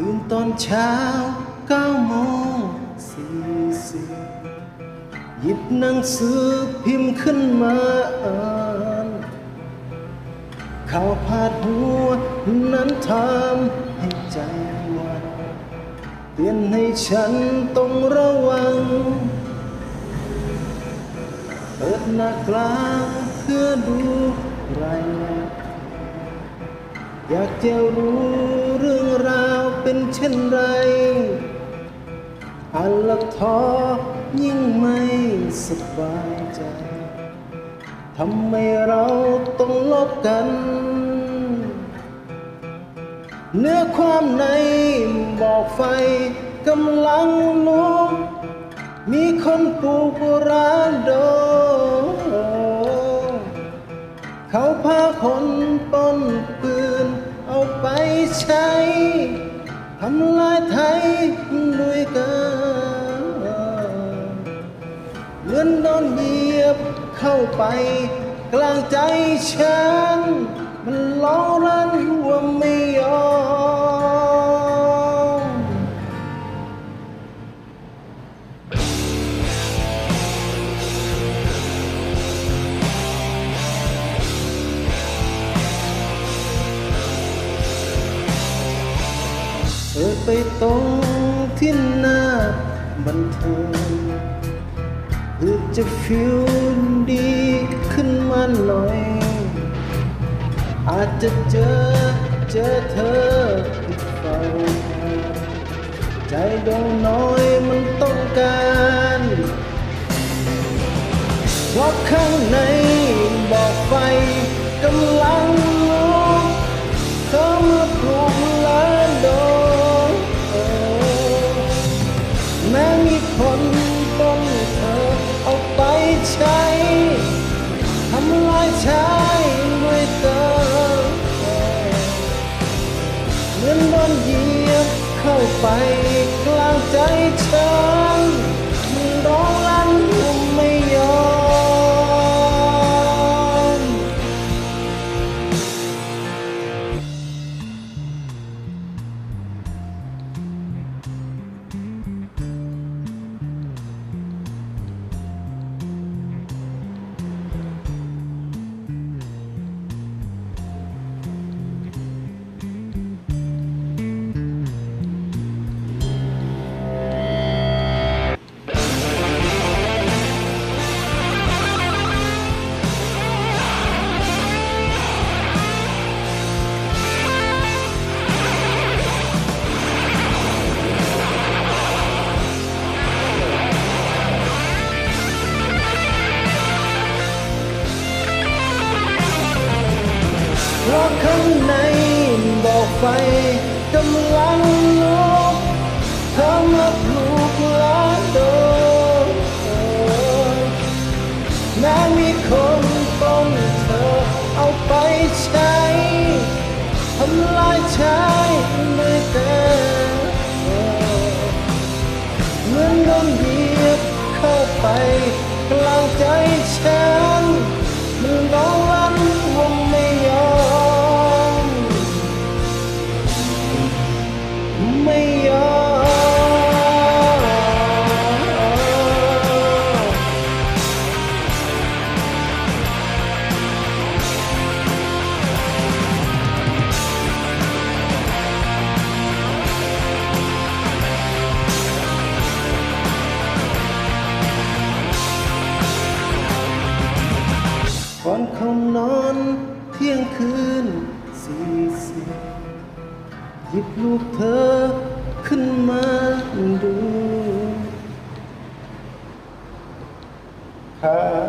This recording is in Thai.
ตื่นตอนเช้าเก้าโมงสี่สิบหยิบหนังสือพิมพ์ขึ้นมาอ่านข่าวพาดหัวนั้นทำให้ใจวันเตือนให้ฉันต้องระวัง เปิดหน้ากลางเพื่อดูรายงานอยากจะรู้เรื่อง เป็นเช่นไรอ่านละท้อยิ่งไม่สบายใจ ทำไมเราต้องลบกัน เนื้อความในบอกไฟกำลังลุกมีคนปลูกราโด เขาพาคนป้นปืนเอาไปใช้ำลายไทยด้วยกันเลื่อนโดนเหยียบเข้าไป กลางใจฉันมันร้องรันิดไปตรงที่หน้าบันเทิงเพื่อจะฟิลดีขึ้นมาหน่อย อาจจะเจอเจอเธอที่เฝ้าใจดวงน้อย ไปกลางใจเธอ เพราะข้างในบอกไฟกำลังลุกเธอมาปลูกล้านดอแม้มีคนต้องเธอเอาไปใช้ทำลายชายด้วยกันเหมือนโดนเหยียบเข้าไปกลางใจ ห้องนอนเที่ยงคืนสี่สิบหยิบลูกเธอขึ้นมาดูค่ะ